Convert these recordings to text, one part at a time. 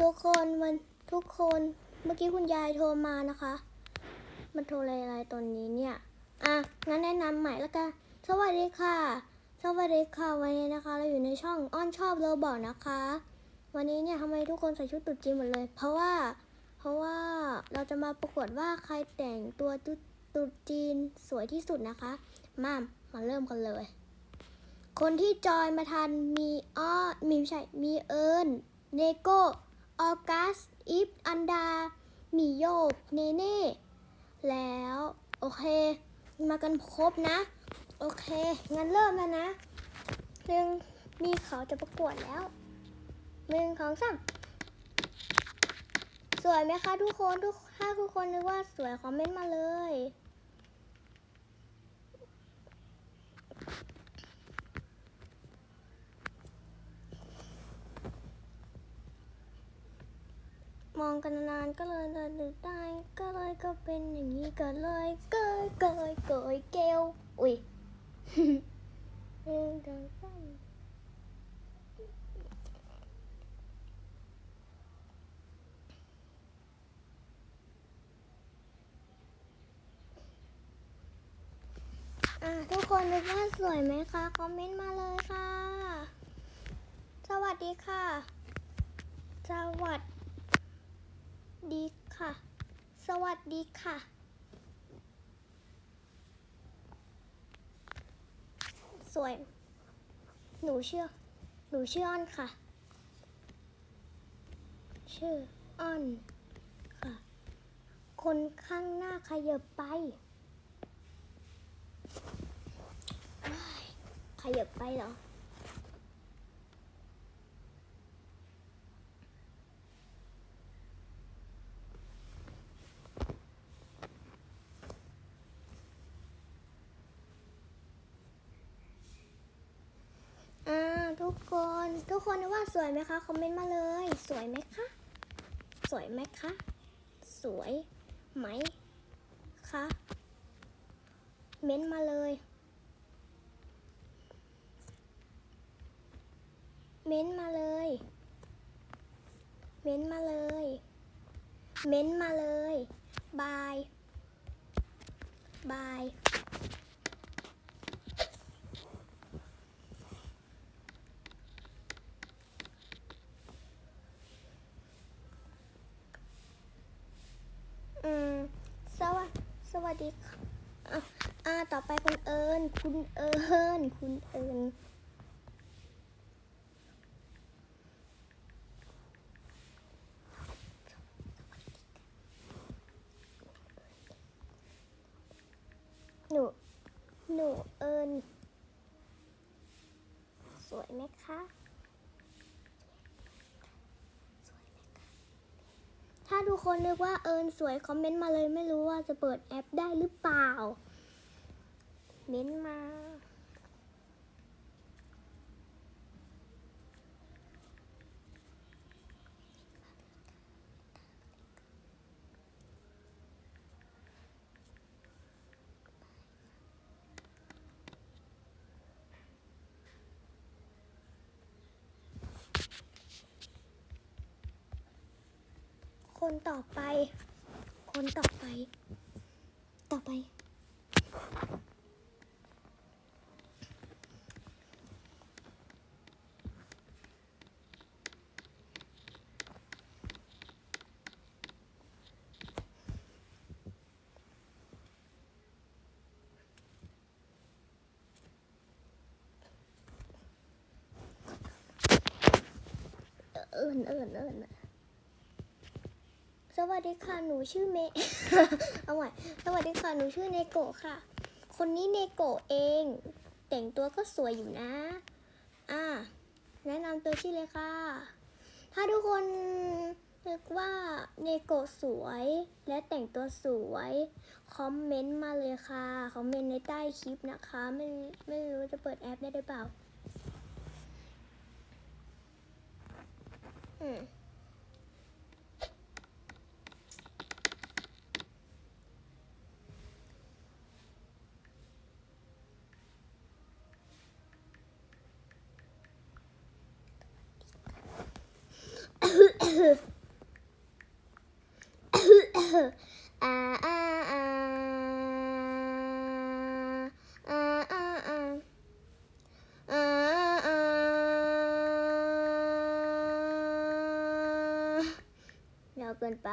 ทุกคนมันทุกคนเมื่อกี้คุณยายโทรมานะคะ มันโทรอะไรอะไรตอนนี้เนี่ย อะ งั้นแนะนำใหม่แล้วกันสวัสดีค่ะ สวัสดีค่ะวันนี้นะคะ เราอยู่ในช่องอ้อนชอบโรบอทนะคะ วันนี้เนี่ยทำไมทุกคนใส่ชุดตุ๊ดจีนหมดเลย เพราะว่า เพราะว่าเราจะมาประกวดว่าใครแต่งตัวตุ๊ดตุ๊ดจีนสวยที่สุดนะคะ มามาเริ่มกันเลย คนที่จอยมาทันมีอ้อมีไม่ใช่มีเอิญเนโก ออกัส อิฟ อันดา มีโยก เนเน่ แล้ว โอเค มากันครบนะ โอเค งั้นเริ่มแล้วนะหนึ่งมีเขาจะประกวดแล้วหนึ่งของสามสวยไหมคะทุกคนทุกถ้าทุกคนนึกว่าสวยคอมเมนต์มาเลย มองกันนานๆก็เลยเลยดึกได้ก็เลยก็เป็นอย่างนี้ก็เลยเกยเกยเกยเกลอุ้ยหนึ่งสองสามอะทุกคนนึกว่าสวยไหมคะ คอมเมนต์มาเลยค่ะ สวัสดีค่ะ สวัสดี ดีค่ะ สวัสดีค่ะ สวย หนูเชื่อ หนูชื่ออ้อนค่ะ ชื่ออ้อนค่ะ คนข้างหน้าขยับไปว้ายขยับไปเหรอ อ่า ทุกคน ทุกคนว่าสวยไหมคะ คอมเมนต์มาเลย สวยไหมคะ สวยไหมคะ สวยไหมคะ เม้นต์มาเลย เม้นต์มาเลย เม้นต์มาเลย เม้นต์มาเลย บาย บาย อืม สวัสส วัสดีค่ะอะอ่าต่อไปคุณเอิญคุณเอิญคุณเอิญหนู หนูเอิญสวยไหมคะ ถ้าทุกคนนึกว่าเอิญสวยคอมเมนต์มาเลยไม่รู้ว่าจะเปิดแอปได้หรือเปล่า เม้นต์มา คนต่อไป คนต่อไป ต่อไป เอิญเอิญเอิญ สวัสดีค่ะ หนูชื่อเมเอาใหม่สวัสดีค่ะ หนูชื่อเนโกะค่ะ คนนี้เนโกะเอง แต่งตัวก็สวยอยู่นะ อ่า แนะนำตัวชื่อเลยค่ะ ถ้าทุกคนนึกว่าเนโกะสวยและแต่งตัวสวย คอมเมนต์มาเลยค่ะ คอมเมนต์ในใต้คลิปนะคะ ไม่ไม่รู้จะเปิดแอปได้หรือเปล่า อืม ไป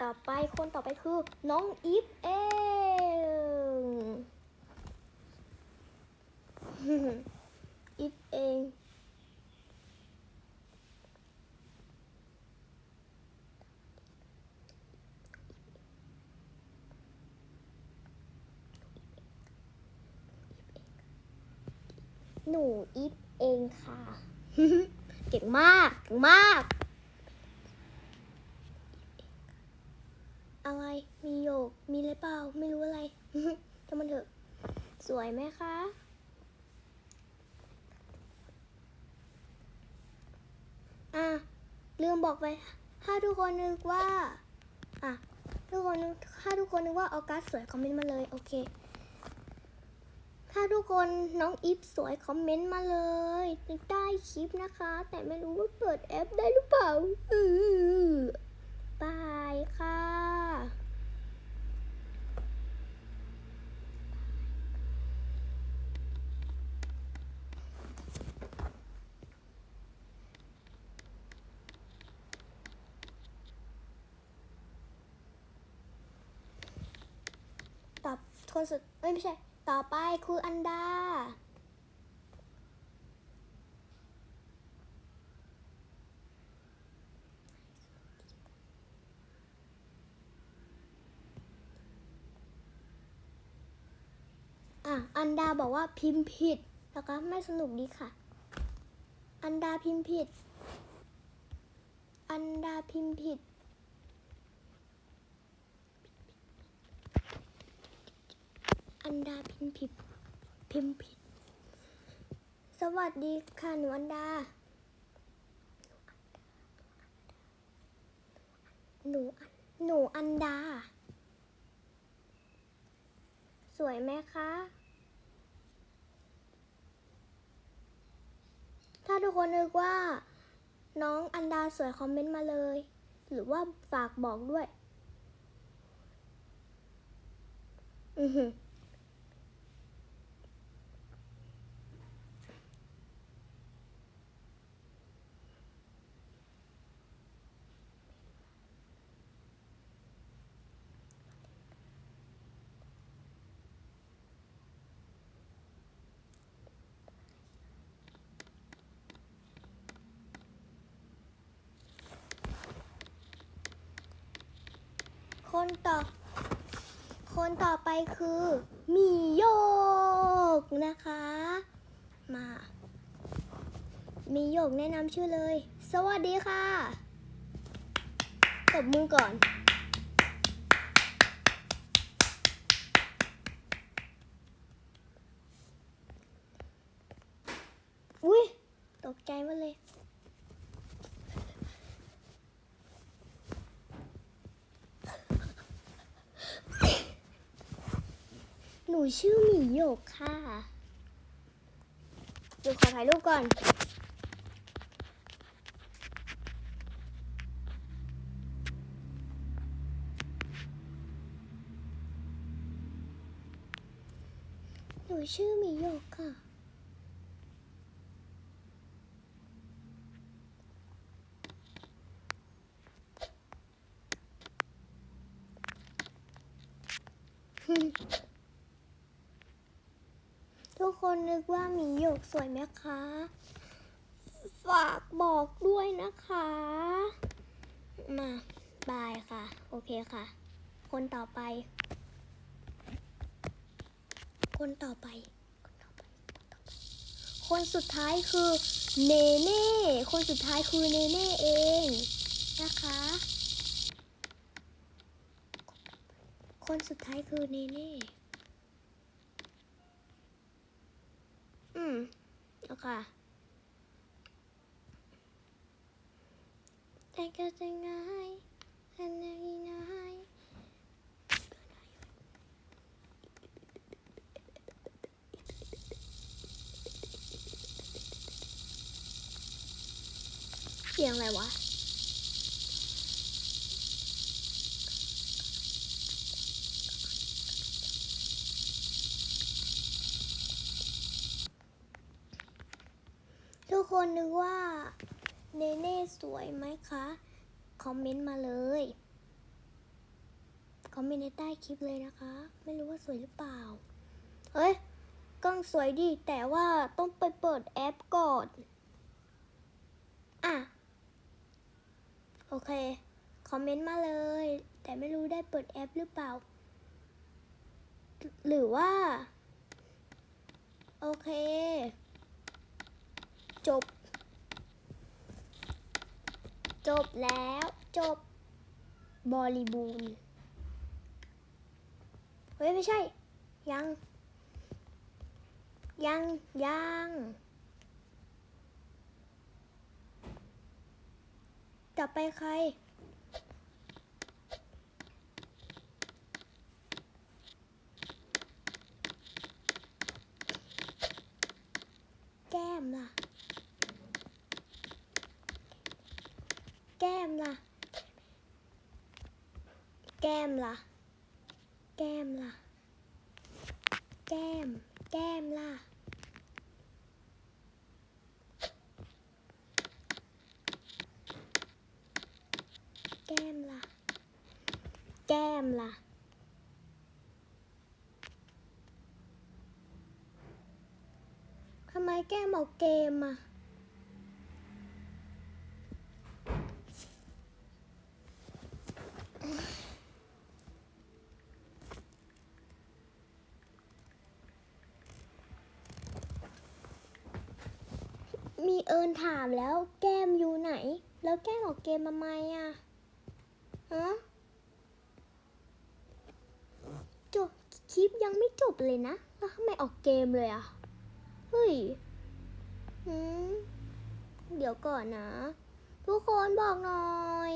ต่อไปคนต่อไปคือ น้องอีฟเอง อีฟเอง ห นูอีฟเองค่ะ เก่งมากเก่งมาก อะไร มีโยก มีอะไรเปล่า ไม่รู้อะไรจะมันเถอะ สวยไหมคะอะลืมบอกไป ถ้าทุกคนนึกว่า อะ ทุกคนนึกถ้าทุกคนนึกว่าออกัสสวยคอมเมนต์มาเลย โอเค ถ้าทุกคนน้องอีฟสวยคอมเมนต์มาเลยใต้คลิปนะคะ แต่ไม่รู้ว่าเปิดแอปได้หรือเปล่าอือบายค่ะตอบคนสุดเอ้ยไม่ใช่ ต่อไปคืออันดา อะ อันดาบอกว่าพิมพ์ผิดนะคะไม่สนุกดีค่ะ อันดาพิมพ์ผิด อันดาพิมพ์ผิด อันดาพิมพ์ผิดพิมพ์ผิด สวัสดีค่ะหนูอันดา หนูอันหนูอันดา สวยไหมคะ ถ้าทุกคนนึกว่า น้องอันดาสวยคอมเมนต์มาเลย หรือว่าฝากบอกด้วย อือหือ คน ต่อ คนต่อไปคือมีโยกนะคะ มา มีโยกแนะนำชื่อเลย สวัสดีค่ะ ตบมือก่อน อุ้ยตกใจหมดเลย หนู ชื่อหมีโยกค่ะเดี๋ยวขอถ่ายรูปก่อน หนูชื่อหมีโยกค่ะ ทุกคนนึกว่าหมีหย กสวยไหมคะ ฝากบอกด้วยนะคะ มาบายค่ะ โอเคค่ะคนต่อไปคนต่อไป คนต่อไป คนสุดท้ายคือเนเน่ คนสุดท้ายคือเนเน่เองนะคะ คนสุดท้ายคือเนเน่ มโอเคแต่ก็จะง่ายอันนี้ สวยไหมคะ คอมเมนต์มาเลย คอมเมนต์ในใต้คลิปเลยนะคะ ไม่รู้ว่าสวยหรือเปล่า เฮ้ย กล้องสวยดี แต่ว่าต้องไปเปิดแอปก่อน อะ โอเค คอมเมนต์มาเลย แต่ไม่รู้ได้เปิดแอปหรือเปล่า หรือว่า โอเค จบ จบแล้ว จบบริบูรณ์เฮ้ย ไม่ใช่ ยัง ยัง ยังต่อไปใคร แก้มล่ะ แก้มล่ะ แก้มล่ะ แก้มล่ะ แก้ม แก้มล่ะ แก้มล่ะ แก้มล่ะ ทำไมออกเกมอะมีเอิญถามแล้วแก้มอยู่ไหน แล้วแก้มออกเกมมาไหมอะฮะจบคลิปยังไม่จบเลยนะ แล้วทำไมออกเกมเลยอะเฮ้ย หืมเดี๋ยวก่อนนะ ทุกคนบอกหน่อย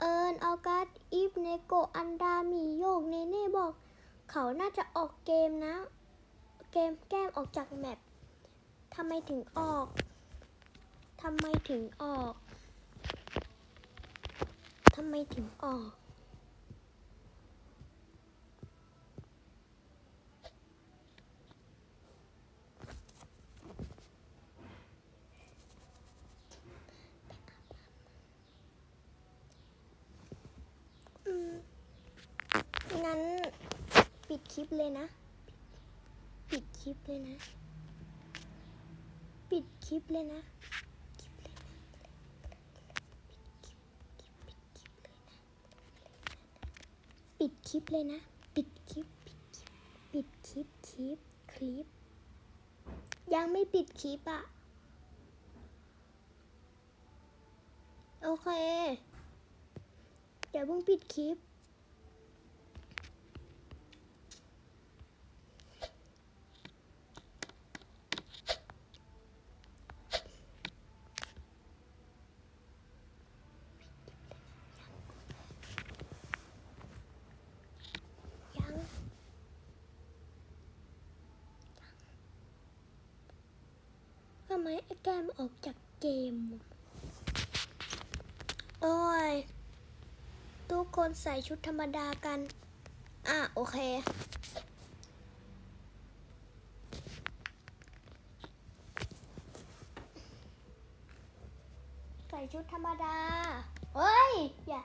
เอิญออกัสอีฟเนโกอันดามีโยกเนเน่บอก เขาน่าจะออกเกมนะ เกมแก้มออกจากแมปทำไมถึงออกทำไมถึงออกทำไมถึงออก อืม งั้น ปิด คลิปเลยนะ ปิดคลิปเลยนะ ปิดคลิปเลยนะปิดคลิปเลยนะ ปิดคลิป ปิดคลิป คลิป คลิป ยังไม่ปิดคลิปอะโอเค เดี๋ยวเพิ่งปิดคลิป ยัง ทำไมไอ้ แก้มออกจากเกม โอ้ย ทุกคนใส่ชุดธรรมดากัน อะ โอเค ใส่ชุดธรรมดา เฮ้ย อย่า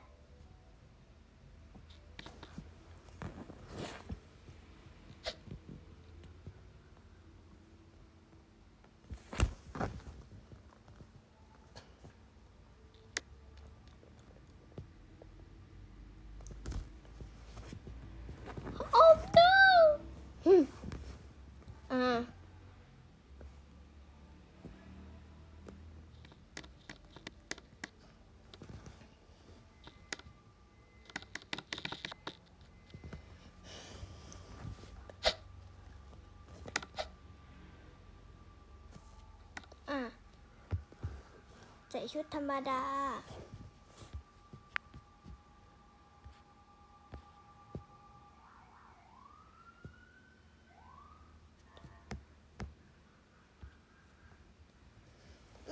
ส่ชุดธรรมดา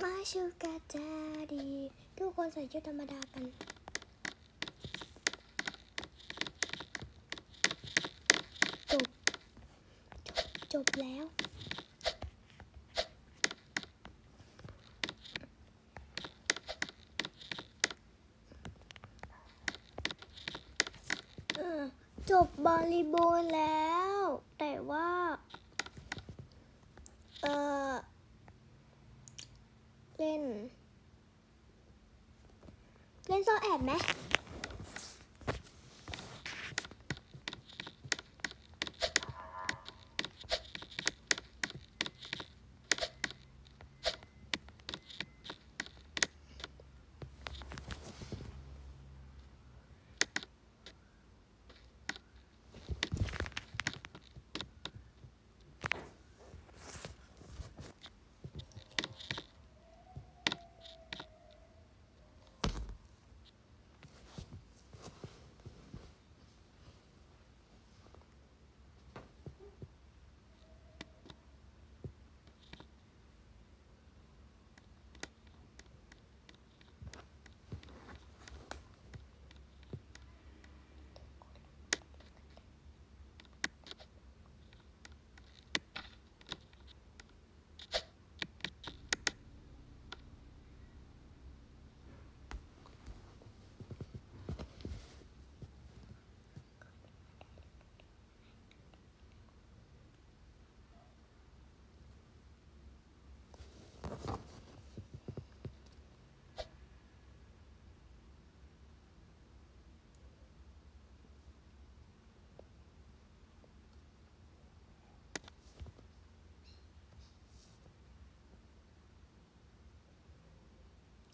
มาชูกาจาดีทุกคนใส่ชุดธรรมดากันจบจบแล้ว อะ จบบริบูรณ์แล้ว แต่ว่า เออเล่น เล่นซ่แอบไหม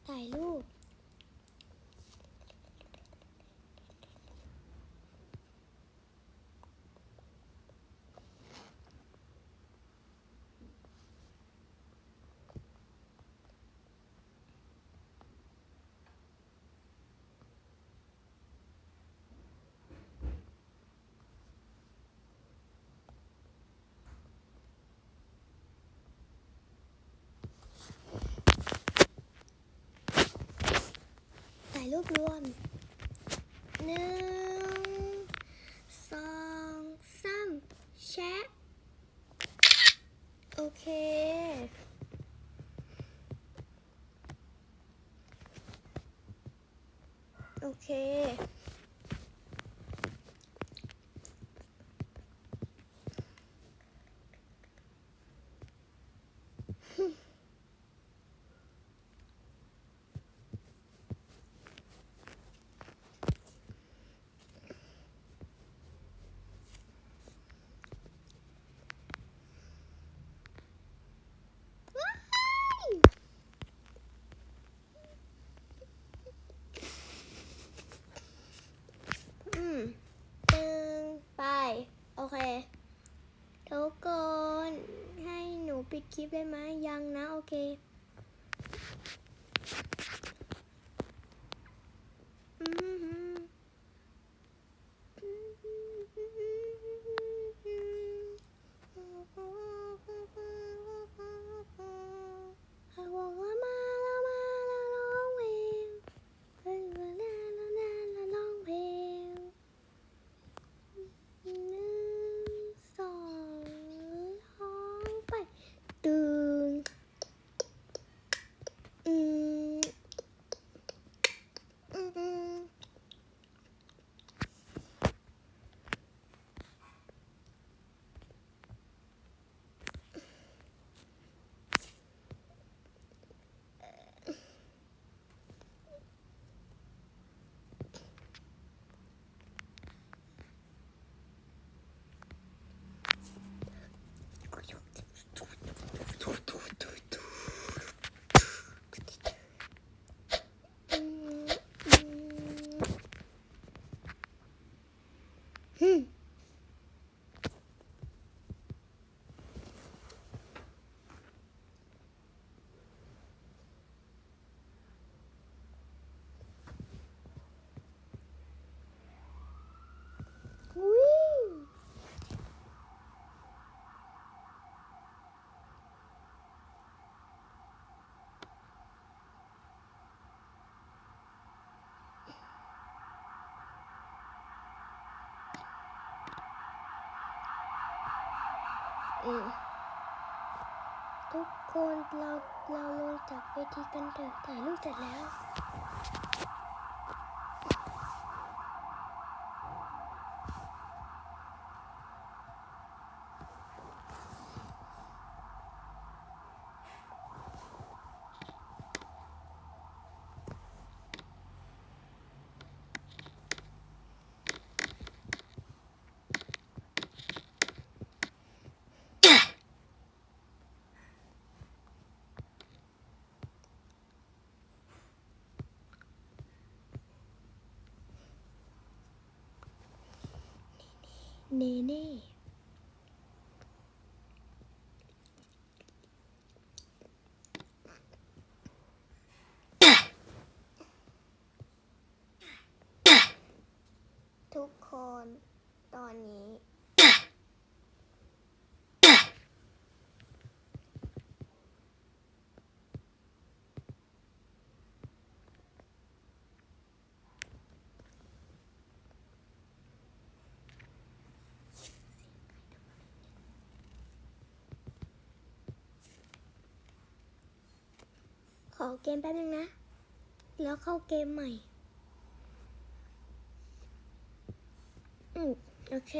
ถ่ายรูป รูปรวมหนึ่งสองสามแชะโอเค โอเค ทุกคนเราเราลงจากเวทีกันเถอะถ่ายรูปเสร็จแล้ว เนเน่ทุกคนตอนนี้ ข อเกมแป๊บนึงนะ แล้วเข้าเกมใหม่อืมโอเค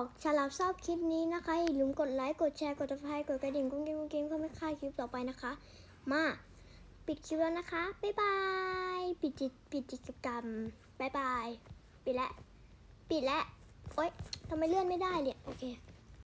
บอกฉลาบชอบคลิปนี้นะคะอย่าลืมกดไลค์กดแชร์กดติดตามกดกระดิ่งกุ้งกิ้งกุ้งกิ้งเพื่อไม่พลาดคลิปต่อไปนะคะ มาปิดคลิปแล้วนะคะ บ๊ายบาย ปิดจิตปิดกิจกรรมบ๊ายบาย ปิดแล้วปิดแล้วโอ๊ยทำไมเลื่อนไม่ได้เนี่ย โอเค